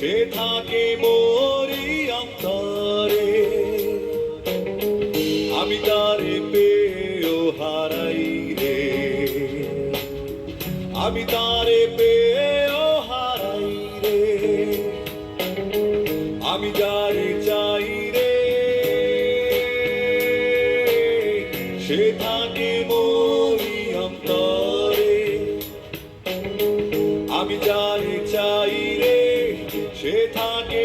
সে থাকে মোরি অন্তরে। আমি তারে পেয়েও হারাই রে। আমি তারে পেয়েও হারাই রে। আমি যারে চাই রে। সে থাকে মোর সে থাকে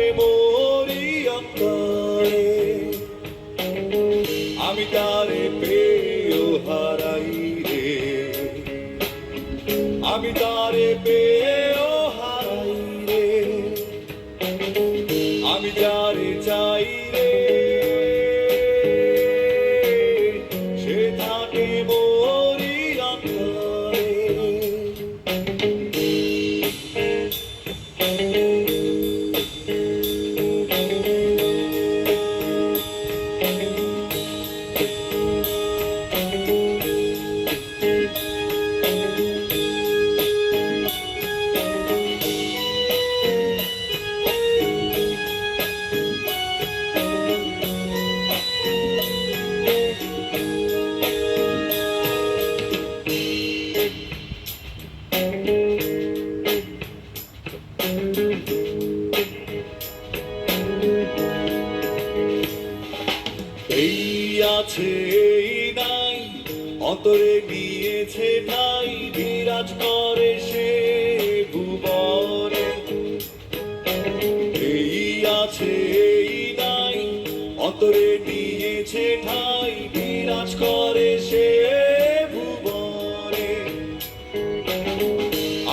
অন্তরে। আমি তারে পেয়েও হারাই রে। আমি তারে পেয়েও অন্তরে নিয়েছে ঠাই, বিরাজ করে সে ভুবনে। এই আছে, এই নাই, অন্তরে নিয়েছে ঠাই, বিরাজ করে সে ভুবনে।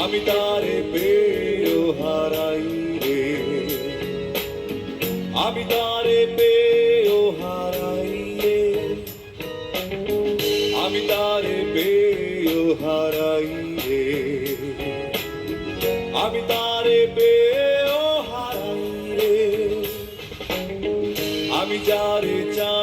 আমি তারে পেয়েও হারাই রে। আমি তারে রে আমি তারে পেয়েও হারাই রে। আমি যারে চাই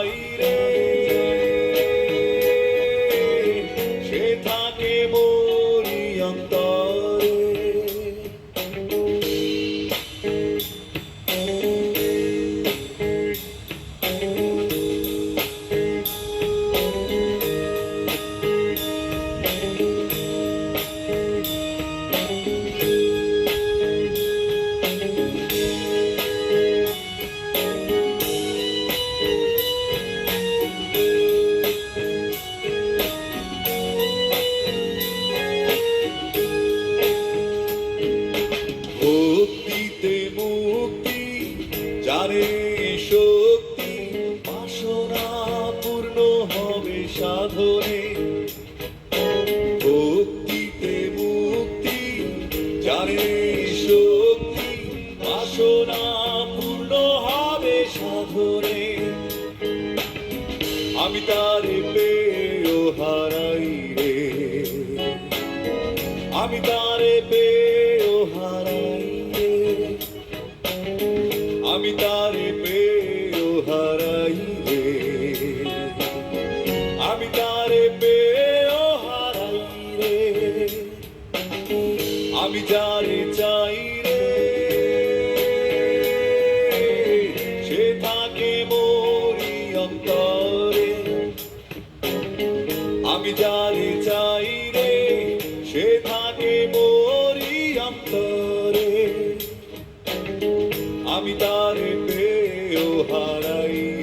জানে শক্তি, বাসনা পূর্ণ হবে সাধনে। ভক্তিতে মুক্তি, জানে শক্তি, বাসনা পূর্ণ হবে সাধনে। আমি তারে পেয়েও হারাই রে। আমি তারে আমি তারে পেয়েও হারাই রে। আমি তারে পেয়েও হারাই রে। আমি যারে চাই রে। সে থাকে মরি অন্তরে। আমি যারে হারাই